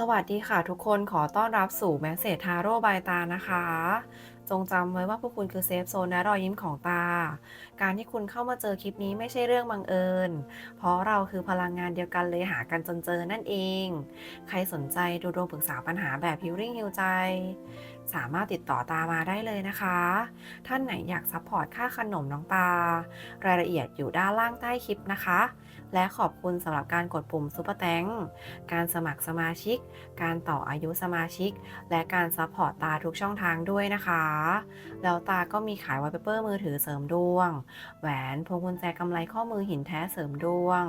สวัสดีค่ะทุกคนขอต้อนรับสู่แมสเซจทาโร่บายตานะคะ จงจำไว้ว่าพวกคุณคือเซฟโซนและรอยยิ้มของตา การที่คุณเข้ามาเจอคลิปนี้ไม่ใช่เรื่องบังเอิญ เพราะเราคือพลังงานเดียวกันเลยหากันจนเจอนั่นเอง ใครสนใจดูดวงปรึกษาปัญหาแบบฮิ l ริ่งฮิวใจ สามารถติดต่อตามาได้เลยนะคะ ท่านไหนอยากซัพพอร์ตค่าขนมน้องตา รายละเอียดอยู่ด้านล่างใต้คลิปนะคะ และขอบคุณสำหรับการกดปุ่มซุปเปอร์แตงการสมัครสมาชิก การต่ออายุสมาชิก และการซัพพอร์ตตาทุกช่องทางด้วยนะคะ แล้วตาก็มีขายไวเปเปอร์มือถือเสริมดวง แหวนพวงกุญแจกำไรข้อมือหินแท้เสริมดวง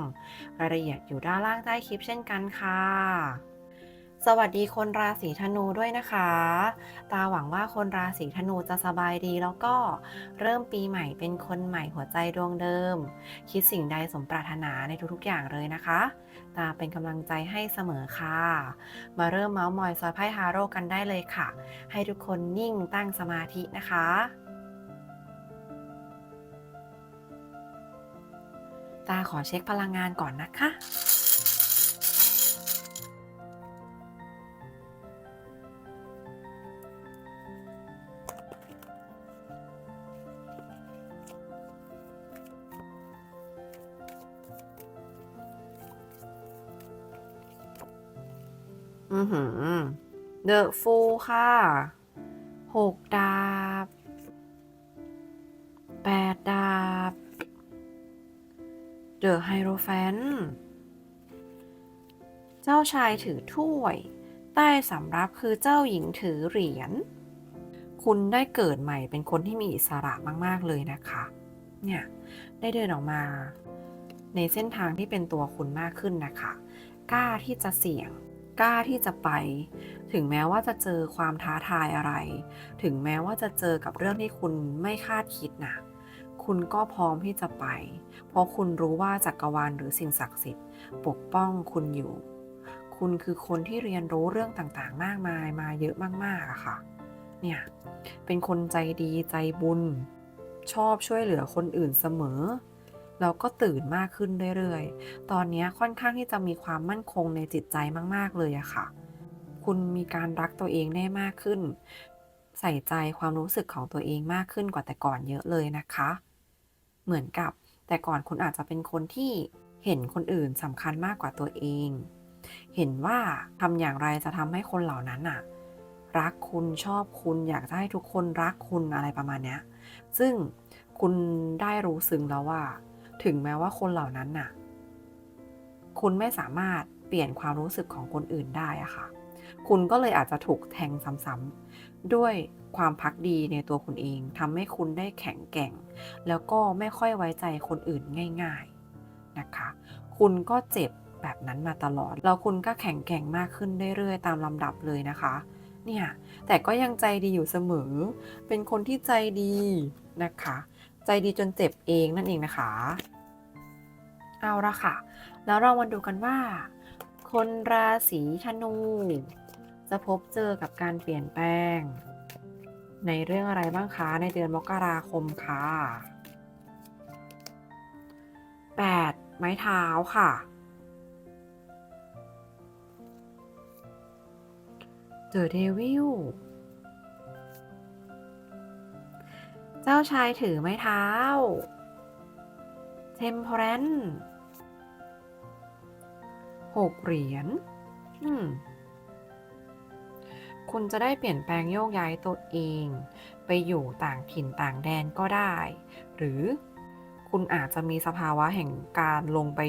รายละเอียดอยู่ด้านล่างใต้คลิปเช่นกันค่ะ สวัสดีคนราศีธนูด้วยนะคะ ตาหวังว่าคนราศีธนูจะสบายดีแล้วก็เริ่มปีใหม่เป็นคนใหม่หัวใจดวงเดิม คิดสิ่งใดสมปรารถนาในทุกๆอย่างเลยนะคะ ตาเป็นกำลังใจให้เสมอค่ะ มาเริ่มเมาส์มอยซอยไพ่ฮาโร่กันได้เลยค่ะ ให้ทุกคนนิ่งตั้งสมาธินะคะ ตาขอเช็คพลังงานก่อนนะคะ อือหือเดอะฟูค่ะหกดาบแปดดาบเดอะไฮโรแฟนเจ้าชายถือถ้วย ใต้สำรับคือเจ้าหญิงถือเหรียญ คุณได้เกิดใหม่เป็นคนที่มีอิสระมาก ๆ เลยนะคะ เนี่ย ได้เดินออกมา ในเส้นทางที่เป็นตัวคุณมากขึ้นนะคะ กล้าที่จะเสี่ยง กล้าที่จะไป ถึงแม้ว่าจะเจอความท้าทายอะไร ถึงแม้ว่าจะเจอกับเรื่องที่คุณไม่คาดคิดนะคุณก็พร้อมที่จะไป เพราะคุณรู้ว่าจักรวาลหรือสิ่งศักดิ์สิทธิ์ ปกป้องคุณอยู่ คุณคือคนที่เรียนรู้เรื่องต่างๆ มากมายมาเยอะมากๆอะค่ะ เนี่ย เป็นคนใจดีใจบุญ ชอบช่วยเหลือคนอื่นเสมอ แล้วก็ตื่นมากขึ้นเรื่อยๆ ตอนนี้ค่อนข้างที่จะมีความมั่นคงในจิตใจมากๆเลยอะค่ะ คุณมีการรักตัวเองได้มากขึ้น ใส่ใจความรู้สึกของตัวเองมากขึ้นกว่าแต่ก่อนเยอะเลยนะคะ เหมือนกับแต่ก่อนคุณอาจจะเป็นคนที่เห็นคนอื่นสำคัญมากกว่าตัวเอง เห็นว่าทำอย่างไรจะทำให้คนเหล่านั้นอะรักคุณชอบคุณอยากให้ทุกคนรักคุณอะไรประมาณนี้ซึ่งคุณได้รู้ซึ้งแล้วว่า ถึงแม้ว่าคนเหล่านั้นน่ะ คุณไม่สามารถเปลี่ยนความรู้สึกของคนอื่นได้อะค่ะ คุณก็เลยอาจจะถูกแทงซ้ำๆด้วยความพักดีในตัวคุณเองทำให้คุณได้แข็งแกร่ง แล้วก็ไม่ค่อยไว้ใจคนอื่นง่าย ๆนะคะ คุณก็เจ็บแบบนั้นมาตลอด แล้วคุณก็แข็งแกร่งมากขึ้นเรื่อยๆ ตามลำดับเลยนะคะ เนี่ย แต่ก็ยังใจดีอยู่เสมอ เป็นคนที่ใจดีนะคะ ใจดีจนเจ็บเองนั่นเองนะคะ เอาละค่ะ แล้วเรามาดูกันว่า คนราศีธนู จะพบเจอกับการเปลี่ยนแปลง ในเรื่องอะไรบ้างคะในเดือนมกราคมค่ะ 8 ไม้เท้าค่ะ The Devil เจ้าชายถือไม้เท้า Temperance หกเหรียญคุณจะได้เปลี่ยนแปลงโยกย้ายตัวเอง ไปอยู่ต่างถิ่นต่างแดนก็ได้ หรือคุณอาจจะมีสภาวะแห่งการลงไป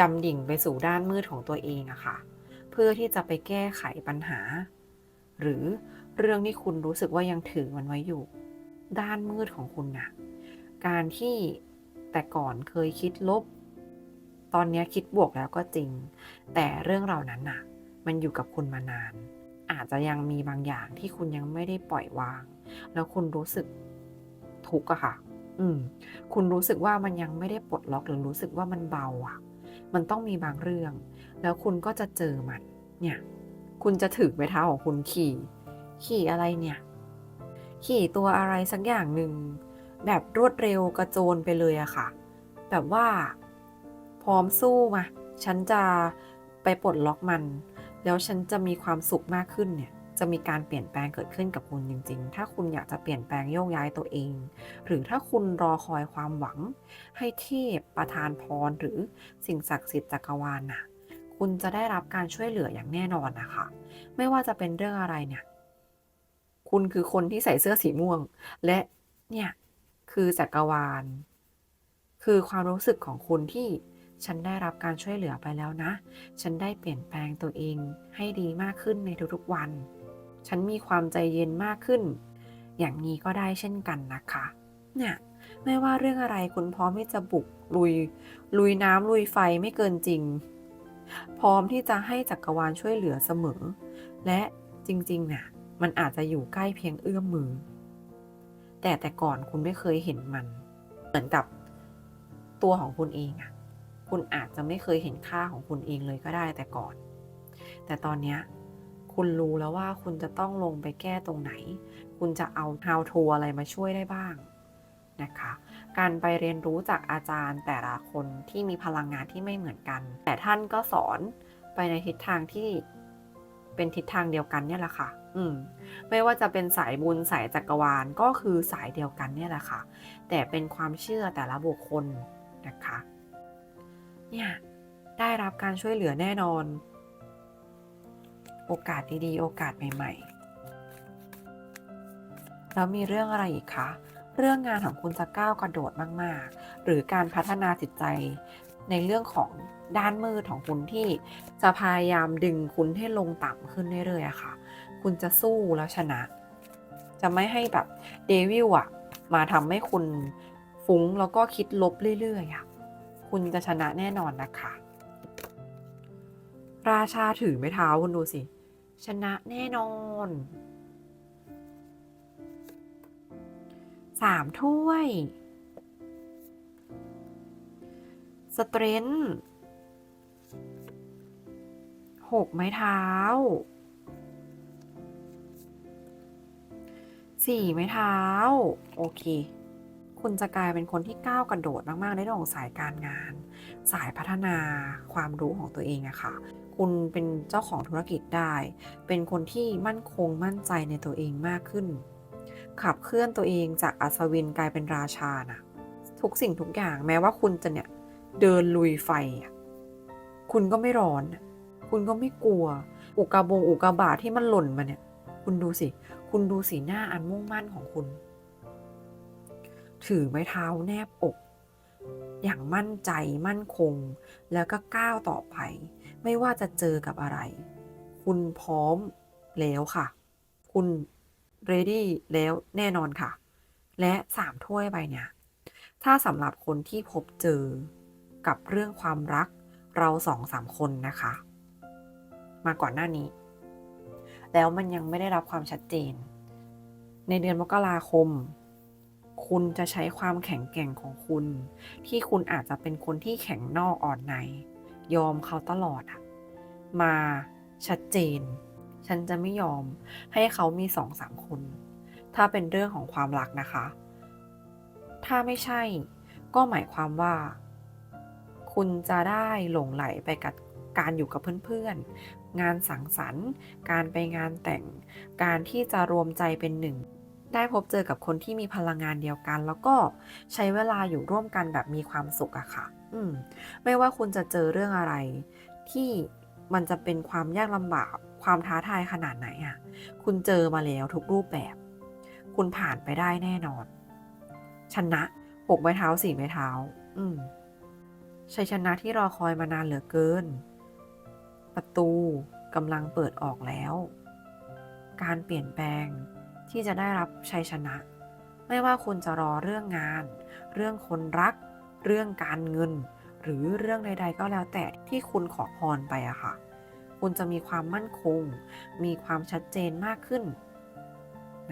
ดำดิ่งไปสู่ด้านมืดของตัวเองอะค่ะ เพื่อที่จะไปแก้ไขปัญหา หรือเรื่องที่คุณรู้สึกว่ายังถือมันไว้อยู่ ด้านมืดของคุณนะการที่แต่ก่อนเคยคิดลบ ตอนนี้คิดบวกแล้วก็จริง แต่เรื่องเหล่านั้นน่ะ มันอยู่กับคุณมานาน อาจจะยังมีบางอย่างที่คุณยังไม่ได้ปล่อยวาง แล้วคุณรู้สึกทุกข์อะค่ะ อืม คุณรู้สึกว่ามันยังไม่ได้ปลดล็อกหรือรู้สึกว่ามันเบาอะมันต้องมีบางเรื่อง แล้วคุณก็จะเจอมัน เนี่ย คุณจะถือไม้เท้าของคุณขี่ ขี่อะไรเนี่ย ขี่ตัวอะไรสักอย่างหนึ่งแบบรวดเร็วกระโจนไปเลยอะค่ะ แบบว่า พร้อมสู้มาฉันจะไปปลดล็อกมัน แล้วฉันจะมีความสุขมากขึ้นเนี่ยจะมีการเปลี่ยนแปลงเกิดขึ้นกับคุณจริง ๆ ถ้าคุณอยากจะเปลี่ยนแปลงโยกย้ายตัวเอง หรือถ้าคุณรอคอยความหวัง ให้เทพประทานพรหรือสิ่งศักดิ์สิทธิ์จักรวาลน่ะ คุณจะได้รับการช่วยเหลืออย่างแน่นอนนะคะ ไม่ว่าจะเป็นเรื่องอะไรเนี่ย คุณคือคนที่ใส่เสื้อสีม่วง และเนี่ยคือจักรวาล คือความรู้สึกของคุณที่ ฉันได้รับการช่วยเหลือไปแล้วนะ ฉันได้เปลี่ยนแปลงตัวเองให้ดีมากขึ้นในทุกๆวัน ฉันมีความใจเย็นมากขึ้น อย่างนี้ก็ได้เช่นกันนะคะ เนี่ยไม่ว่าเรื่องอะไรคุณพร้อมที่จะบุกลุย ลุยน้ำลุยไฟไม่เกินจริง พร้อมที่จะให้จักรวาลช่วยเหลือเสมอ และจริงๆน่ะมันอาจจะอยู่ใกล้เพียงเอื้อมมือ แต่แต่ก่อนคุณไม่เคยเห็นมัน เหมือนกับตัวของคุณเองอะ คุณอาจจะไม่เคยเห็นค่าของคุณเองเลยก็ได้แต่ก่อน แต่ตอนนี้คุณรู้แล้วว่าคุณจะต้องลงไปแก้ตรงไหน คุณจะเอา how to อะไรมาช่วยได้บ้างนะคะ การไปเรียนรู้จากอาจารย์แต่ละคนที่มีพลังงานที่ไม่เหมือนกัน แต่ท่านก็สอนไปในทิศทางที่เป็นทิศทางเดียวกันเนี่ยแหละค่ะ อืม ไม่ว่าจะเป็นสายบุญสายจักรวาลก็คือสายเดียวกันเนี่ยแหละค่ะ แต่เป็นความเชื่อแต่ละบุคคลนะคะ เนี่ย ได้รับการช่วยเหลือแน่นอน โอกาสดีๆ โอกาสใหม่ ๆ แล้วมีเรื่องอะไรอีกคะ เรื่องงานของคุณจะก้าวกระโดดมาก ๆ หรือการพัฒนาจิตใจในเรื่องของด้านมืดของคุณที่จะพยายามดึงคุณให้ลงต่ำขึ้นเรื่อยๆอะค่ะ คุณจะสู้แล้วชนะ จะไม่ให้แบบเดวิลอะมาทำให้คุณฟุ้งแล้วก็คิดลบเรื่อยๆอะ คุณจะชนะแน่นอนนะคะ ราชาถือไม้เท้าคุณดูสิ ชนะแน่นอนสามถ้วยสเตรนท์หกไม้เท้าสี่ไม้เท้า โอเค คุณจะกลายเป็นคนที่ก้าวกระโดดมาก ๆ ในเรื่องของสายการงาน สายพัฒนาความรู้ของตัวเองอะค่ะ คุณเป็นเจ้าของธุรกิจได้ เป็นคนที่มั่นคงมั่นใจในตัวเองมากขึ้น ขับเคลื่อนตัวเองจากอัศวินกลายเป็นราชานะทุกสิ่งทุกอย่างแม้ว่าคุณจะเนี่ยเดินลุยไฟอะคุณก็ไม่ร้อน คุณก็ไม่กลัว อุกกาบงอุกกาบาตที่มันหล่นมาเนี่ย คุณดูสิ คุณดูสีหน้าอันมุ่งมั่นของคุณ ถือไม้เท้าแนบอก อย่างมั่นใจมั่นคง แล้วก็ก้าวต่อไป ไม่ว่าจะเจอกับอะไร คุณพร้อมแล้วค่ะ คุณ ready แล้วแน่นอนค่ะ และสามถ้วยใบเนี่ย ถ้าสำหรับคนที่พบเจอกับเรื่องความรักเราสองสามคนนะคะ มาก่อนหน้านี้ แล้วมันยังไม่ได้รับความชัดเจน ในเดือนมกราคม คุณจะใช้ความแข็งแกร่งของคุณ ที่คุณอาจจะเป็นคนที่แข็งนอกอ่อนใน ยอมเขาตลอดอะมาชัดเจน ฉันจะไม่ยอมให้เขามีสองสามคน ถ้าเป็นเรื่องของความรักนะคะ ถ้าไม่ใช่ก็หมายความว่า คุณจะได้หลงไหลไปกับการอยู่กับเพื่อนๆ งานสังสรรค์ การไปงานแต่ง การที่จะรวมใจเป็นหนึ่ง ได้พบเจอกับคนที่มีพลังงานเดียวกัน แล้วก็ใช้เวลาอยู่ร่วมกันแบบมีความสุขอะค่ะ อืม ไม่ว่าคุณจะเจอเรื่องอะไร ที่มันจะเป็นความยากลำบากความท้าทายขนาดไหนอะคุณเจอมาแล้วทุกรูปแบบ คุณผ่านไปได้แน่นอน ชนะหกไม้เท้าสี่ไม้เท้า อืมชัยชนะที่รอคอยมานานเหลือเกิน ประตูกำลังเปิดออกแล้ว การเปลี่ยนแปลง ที่จะได้รับชัยชนะ ไม่ว่าคุณจะรอเรื่องงาน เรื่องคนรัก เรื่องการเงิน หรือเรื่องใด ๆ ก็แล้วแต่ที่คุณขอพรไปอะค่ะ คุณจะมีความมั่นคง มีความชัดเจนมากขึ้น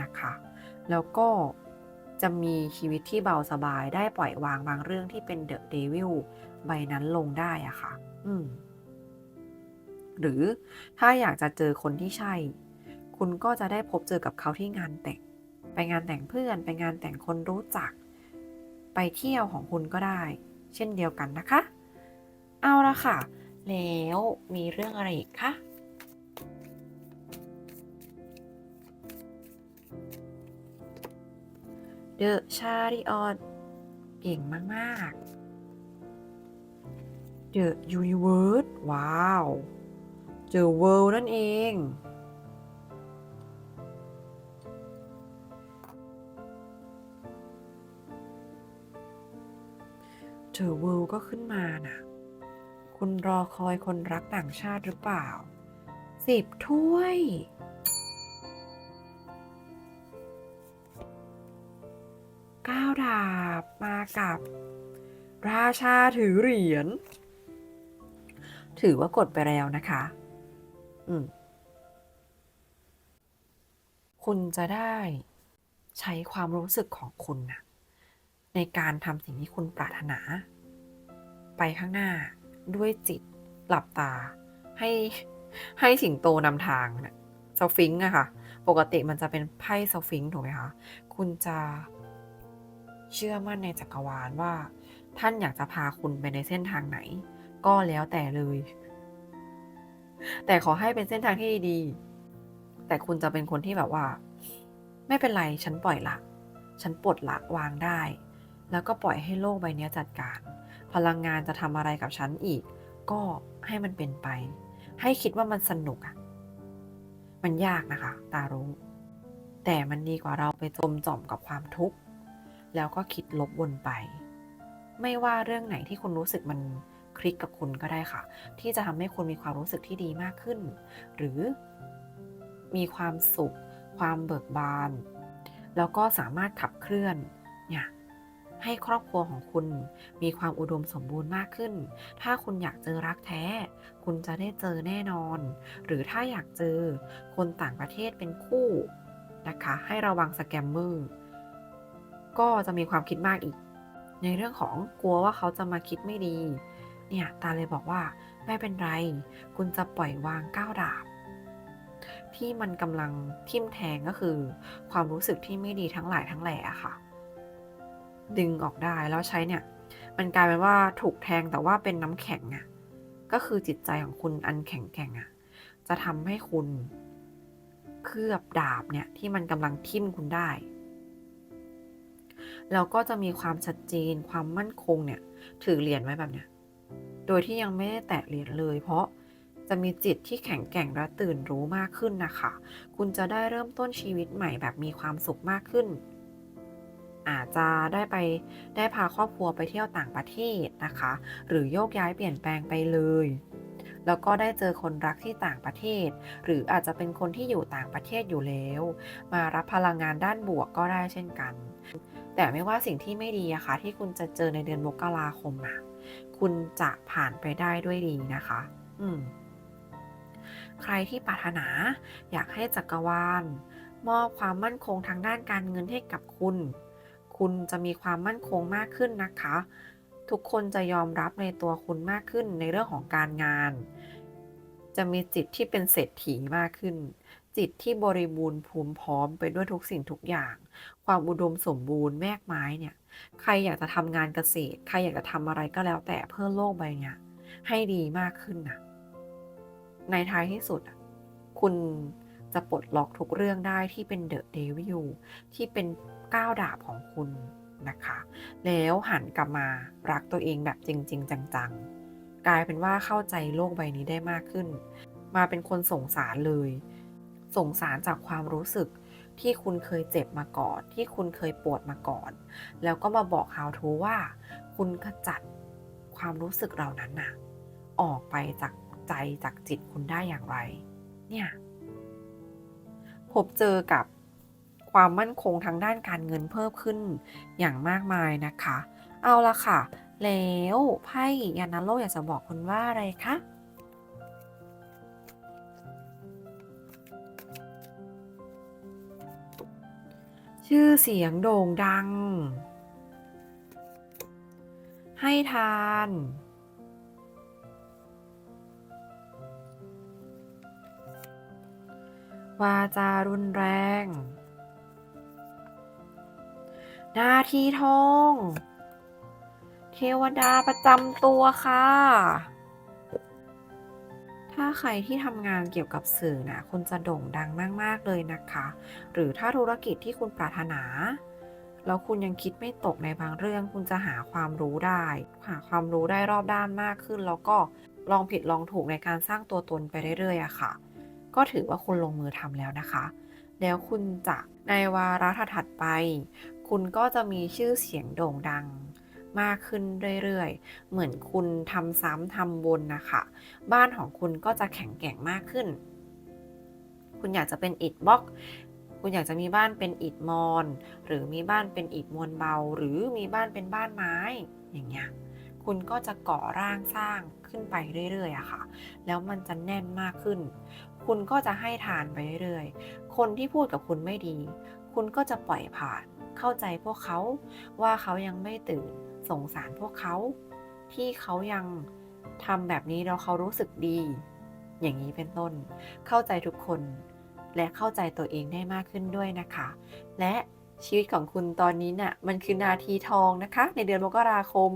นะคะ แล้วก็จะมีชีวิตที่เบาสบายได้ปล่อยวางบางเรื่องที่เป็นเดอะเดวิลใบนั้นลงได้อะค่ะ อืม หรือถ้าอยากจะเจอคนที่ใช่ คุณก็จะได้พบเจอกับเขาที่งานแต่ง ไปงานแต่งเพื่อน ไปงานแต่งคนรู้จัก ไปเที่ยวของคุณก็ได้ เช่นเดียวกันนะคะ เอาละค่ะ แล้วมีเรื่องอะไรอีกคะเดอะชาริออนเก่งมาก ๆ The Universe ว้าว The World นั่นเอง The World ก็ขึ้นมาน่ะ คุณรอคอยคนรักต่างชาติหรือเปล่า สิบถ้วยเก้าดาบมากับ ราชาถือเหรียญ ถือว่ากดไปแล้วนะคะ อืม คุณจะได้ใช้ความรู้สึกของคุณน่ะ ในการทำสิ่งที่คุณปรารถนา ไปข้างหน้าด้วยจิตหลับตา ให้ให้สิงโตนำทางนะสฟิงค์อะค่ะ ปกติมันจะเป็นไพ่สฟิงค์ถูกไหมคะ คุณจะเชื่อมั่นในจักรวาลว่า ท่านอยากจะพาคุณไปในเส้นทางไหน ก็แล้วแต่เลย แต่ขอให้เป็นเส้นทางที่ดี แต่คุณจะเป็นคนที่แบบว่า ไม่เป็นไร ฉันปล่อยละ ฉันปลดละวางได้ แล้วก็ปล่อยให้โลกใบนี้จัดการ พลังงานจะทำอะไรกับฉันอีก ก็ให้มันเป็นไป ให้คิดว่ามันสนุกอะมันยากนะคะ ตารู้ แต่มันดีกว่าเราไปจมจ่อมกับความทุกข์ แล้วก็คิดลบวนไป ไม่ว่าเรื่องไหนที่คุณรู้สึกมันคลิกกับคุณก็ได้ค่ะ ที่จะทำให้คุณมีความรู้สึกที่ดีมากขึ้น หรือมีความสุข ความเบิกบาน แล้วก็สามารถขับเคลื่อนเนี่ย ให้ครอบครัวของคุณมีความอุดมสมบูรณ์มากขึ้น ถ้าคุณอยากเจอรักแท้ คุณจะได้เจอแน่นอน หรือถ้าอยากเจอคนต่างประเทศเป็นคู่นะคะ ให้ระวังสแกมเมอร์ ก็จะมีความคิดมากอีก ในเรื่องของกลัวว่าเขาจะมาคิดไม่ดี เนี่ยตาเลยบอกว่าไม่เป็นไร คุณจะปล่อยวางก้าวดาบที่มันกำลังทิ่มแทงก็คือ ความรู้สึกที่ไม่ดีทั้งหลายทั้งแหล่ะค่ะ ดึงออกได้แล้วใช้เนี่ย มันกลายเป็นว่าถูกแทงแต่ว่าเป็นน้ำแข็งอะก็คือจิตใจของคุณอันแข็งแกร่งอะจะทำให้คุณเคลือบดาบเนี่ยที่มันกำลังทิ่มคุณได้แล้วก็จะมีความชัดเจนความมั่นคงเนี่ย ถือเหรียญไว้แบบเนี้ยโดยที่ยังไม่ได้แตะเหรียญเลย เพราะจะมีจิตที่แข็งแกร่งและตื่นรู้มากขึ้นนะคะ คุณจะได้เริ่มต้นชีวิตใหม่แบบมีความสุขมากขึ้น อาจจะได้ไปได้พาครอบครัวไปเที่ยวต่างประเทศนะคะ หรือโยกย้ายเปลี่ยนแปลงไปเลย แล้วก็ได้เจอคนรักที่ต่างประเทศ หรืออาจจะเป็นคนที่อยู่ต่างประเทศอยู่แล้ว มารับพลังงานด้านบวกก็ได้เช่นกัน แต่ไม่ว่าสิ่งที่ไม่ดีอะคะที่คุณจะเจอในเดือนมกราคมอะคุณจะผ่านไปได้ด้วยดีนะคะ อืมใครที่ปรารถนาอยากให้จักรวาล มอบความมั่นคงทางด้านการเงินให้กับคุณ คุณจะมีความมั่นคงมากขึ้นนะคะ ทุกคนจะยอมรับในตัวคุณมากขึ้นในเรื่องของการงาน จะมีจิตที่เป็นเศรษฐีมากขึ้น จิตที่บริบูรณ์ภูมิพร้อมไปด้วยทุกสิ่งทุกอย่าง ความอุดมสมบูรณ์แมกไม้เนี่ย ใครอยากจะทำงานเกษตร ใครอยากจะทำอะไรก็แล้วแต่เพื่อโลกใบเนี้ยให้ดีมากขึ้นนะในท้ายที่สุดคุณ จะปลดล็อกทุกเรื่องได้ที่เป็นเดอะเดวิลที่เป็นก้าวดาบของคุณนะคะ แล้วหันกลับมารักตัวเองแบบจริง ๆ จังๆ กลายเป็นว่าเข้าใจโลกใบนี้ได้มากขึ้น มาเป็นคนสงสารเลย สงสารจากความรู้สึกที่คุณเคยเจ็บมาก่อน ที่คุณเคยปวดมาก่อน แล้วก็มาบอก how to ว่า คุณขจัดความรู้สึกเหล่านั้นน่ะ ออกไปจากใจจากจิตคุณได้อย่างไร เนี่ย พบเจอกับความมั่นคงทางด้านการเงินเพิ่มขึ้นอย่างมากมายนะคะ เอาละค่ะ แล้วไพ่ยานาโลอยากจะบอกคุณว่าอะไรคะชื่อเสียงโด่งดัง ให้ทาน วาจารุนแรง หน้าที่ทอง เทวดาประจำตัวค่ะ ถ้าใครที่ทำงานเกี่ยวกับสื่อนะคุณจะโด่งดังมาก ๆ เลยนะคะ หรือถ้าธุรกิจที่คุณปรารถนา แล้วคุณยังคิดไม่ตกในบางเรื่องคุณจะหาความรู้ได้ หาความรู้ได้รอบด้านมากขึ้น แล้วก็ลองผิดลองถูกในการสร้างตัวตนไปเรื่อยๆอะค่ะ ก็ถือว่าคุณลงมือทำแล้วนะคะ แล้วคุณจะในวาระถัดๆไป คุณก็จะมีชื่อเสียงโด่งดังมากขึ้นเรื่อยๆ เหมือนคุณทำซ้ำทำวนนะคะ บ้านของคุณก็จะแข็งแกร่งมากขึ้น คุณอยากจะเป็นอิฐบล็อกคุณอยากจะมีบ้านเป็นอิฐมอน หรือมีบ้านเป็นอิฐมวลเบา หรือมีบ้านเป็นบ้านไม้ อย่างเงี้ย คุณก็จะก่อร่างสร้างขึ้นไปเรื่อยๆอะค่ะ แล้วมันจะแน่นมากขึ้น คุณก็จะให้ทานไปเรื่อยๆ คนที่พูดกับคุณไม่ดี คุณก็จะปล่อยผ่าน เข้าใจพวกเขาว่าเขายังไม่ตื่น สงสารพวกเขา ที่เขายังทำแบบนี้แล้วเขารู้สึกดี อย่างนี้เป็นต้น เข้าใจทุกคนและเข้าใจตัวเองได้มากขึ้นด้วยนะคะ และชีวิตของคุณตอนนี้น่ะมันคือนาทีทองนะคะ ในเดือนมกราคม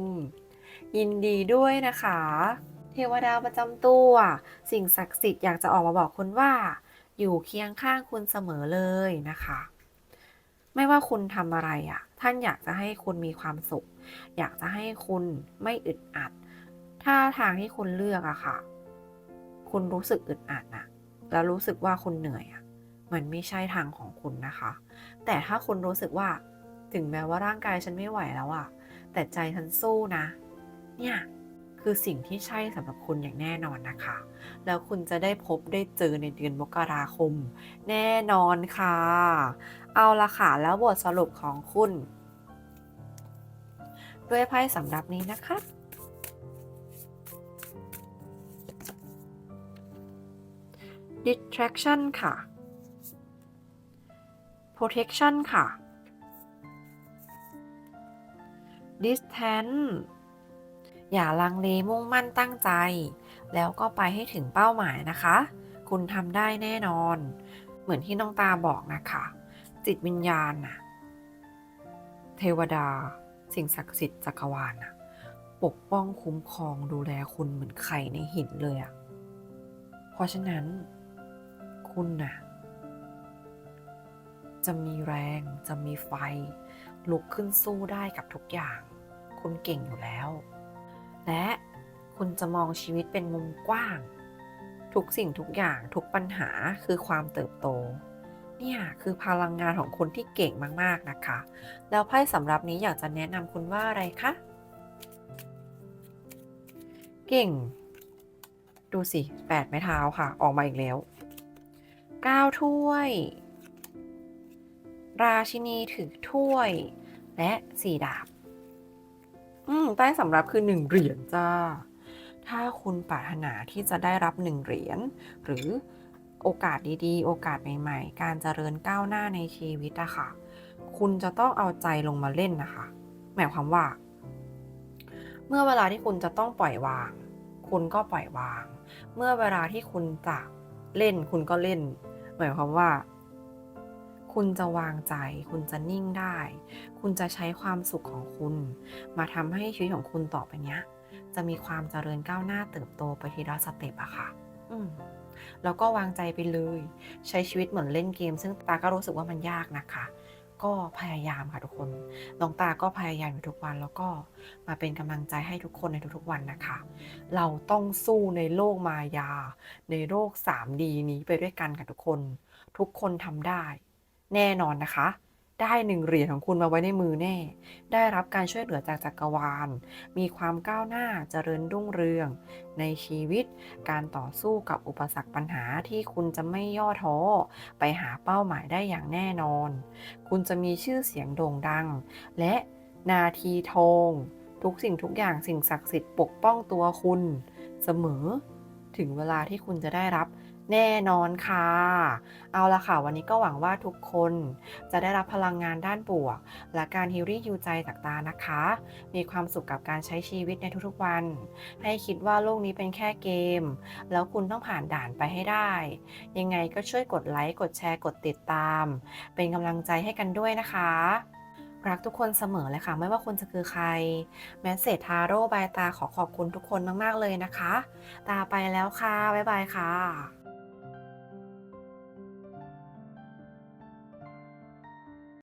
ยินดีด้วยนะคะ เทวดาประจำตัว สิ่งศักดิ์สิทธิ์อยากจะออกมาบอกคุณว่า อยู่เคียงข้างคุณเสมอเลยนะคะ ไม่ว่าคุณทำอะไรอะ่ะ ท่านอยากจะให้คุณมีความสุข อยากจะให้คุณไม่อึดอัด ถ้าทางที่คุณเลือกอะค่ะ คุณรู้สึกอึดอัดนะแล้วรู้สึกว่าคุณเหนื่อยอะมันไม่ใช่ทางของคุณนะคะ แต่ถ้าคุณรู้สึกว่าถึงแม้ว่าร่างกายฉันไม่ไหวแล้วอะแต่ใจฉันสู้นะ เนี่ยคือสิ่งที่ใช่สำหรับคุณอย่างแน่นอนนะคะ แล้วคุณจะได้พบได้เจอในเดือนมกราคม แน่นอนค่ะ เอาละค่ะ แล้วบทสรุปของคุณ ด้วยไพ่สำหรับนี้นะคะ distraction ค่ะ protection ค่ะ distance อย่าลังเลมุ่งมั่นตั้งใจ แล้วก็ไปให้ถึงเป้าหมายนะคะ คุณทำได้แน่นอน เหมือนที่น้องตาบอกนะคะ จิตวิญญาณนะเทวดา สิ่งศักดิ์สิทธิ์จักรวาลนะปกป้องคุ้มครองดูแลคุณเหมือนไข่ในหินเลยอะเพราะฉะนั้น คุณน่ะจะมีแรง จะมีไฟ ลุกขึ้นสู้ได้กับทุกอย่าง คุณเก่งอยู่แล้ว และคุณจะมองชีวิตเป็นมุมกว้าง ทุกสิ่งทุกอย่างทุกปัญหาคือความเติบโต เนี่ยคือพลังงานของคนที่เก่งมากๆนะคะ แล้วไพ่สำหรับนี้อยากจะแนะนำคุณว่าอะไรคะ เก่ง ดูสิแปดไม้เท้าค่ะ ออกมาอีกแล้วเก้าถ้วย ราชินีถือถ้วย และสี่ดาบ อืมใต้สำรับคือหนึ่งเหรียญจ้า ถ้าคุณปรารถนาที่จะได้รับหนึ่งเหรียญหรือโอกาสดีๆ โอกาสใหม่ๆ การเจริญก้าวหน้าในชีวิตอะค่ะ คุณจะต้องเอาใจลงมาเล่นนะคะ หมายความว่า เมื่อเวลาที่คุณจะต้องปล่อยวาง คุณก็ปล่อยวาง เมื่อเวลาที่คุณจะเล่น คุณก็เล่น หมายความว่า คุณจะวางใจ คุณจะนิ่งได้ คุณจะใช้ความสุขของคุณ มาทำให้ชีวิตของคุณต่อไปเนี้ย จะมีความเจริญก้าวหน้าเติบโตไปทีละสเต็ปอะค่ะ อืมแล้วก็วางใจไปเลย ใช้ชีวิตเหมือนเล่นเกม ซึ่งตาก็รู้สึกว่ามันยากนะคะ ก็พยายามค่ะทุกคนน้องตาก็พยายามอยู่ทุกวันแล้วก็มาเป็นกำลังใจให้ทุกคนในทุกๆวันนะคะ เราต้องสู้ในโลกมายา ในโลก 3D นี้ไปด้วยกันค่ะทุกคน ทุกคนทำได้ แน่นอนนะคะ ได้หนึ่งเหรียญของคุณมาไว้ในมือแน่ ได้รับการช่วยเหลือจากจักรวาล มีความก้าวหน้าเจริญรุ่งเรือง ในชีวิต การต่อสู้กับอุปสรรคปัญหาที่คุณจะไม่ย่อท้อ ไปหาเป้าหมายได้อย่างแน่นอน คุณจะมีชื่อเสียงโด่งดัง และนาทีทองทุกสิ่งทุกอย่างสิ่งศักดิ์สิทธิ์ปกป้องตัวคุณ เสมอ ถึงเวลาที่คุณจะได้รับ แน่นอนค่ะ เอาละค่ะ วันนี้ก็หวังว่าทุกคนจะได้รับพลังงานด้านบวก และการฮิลลิ่งฮิวใจจากตานะคะ มีความสุขกับการใช้ชีวิตในทุกๆวัน ให้คิดว่าโลกนี้เป็นแค่เกม แล้วคุณต้องผ่านด่านไปให้ได้ ยังไงก็ช่วยกดไลค์กดแชร์กดติดตาม เป็นกำลังใจให้กันด้วยนะคะรักทุกคนเสมอเลยค่ะ ไม่ว่าคุณจะคือใคร แมสเซจทาโร่บายตาขอขอบคุณทุกคนมาก ๆ เลยนะคะ ตาไปแล้วค่ะ บ๊ายบายค่ะ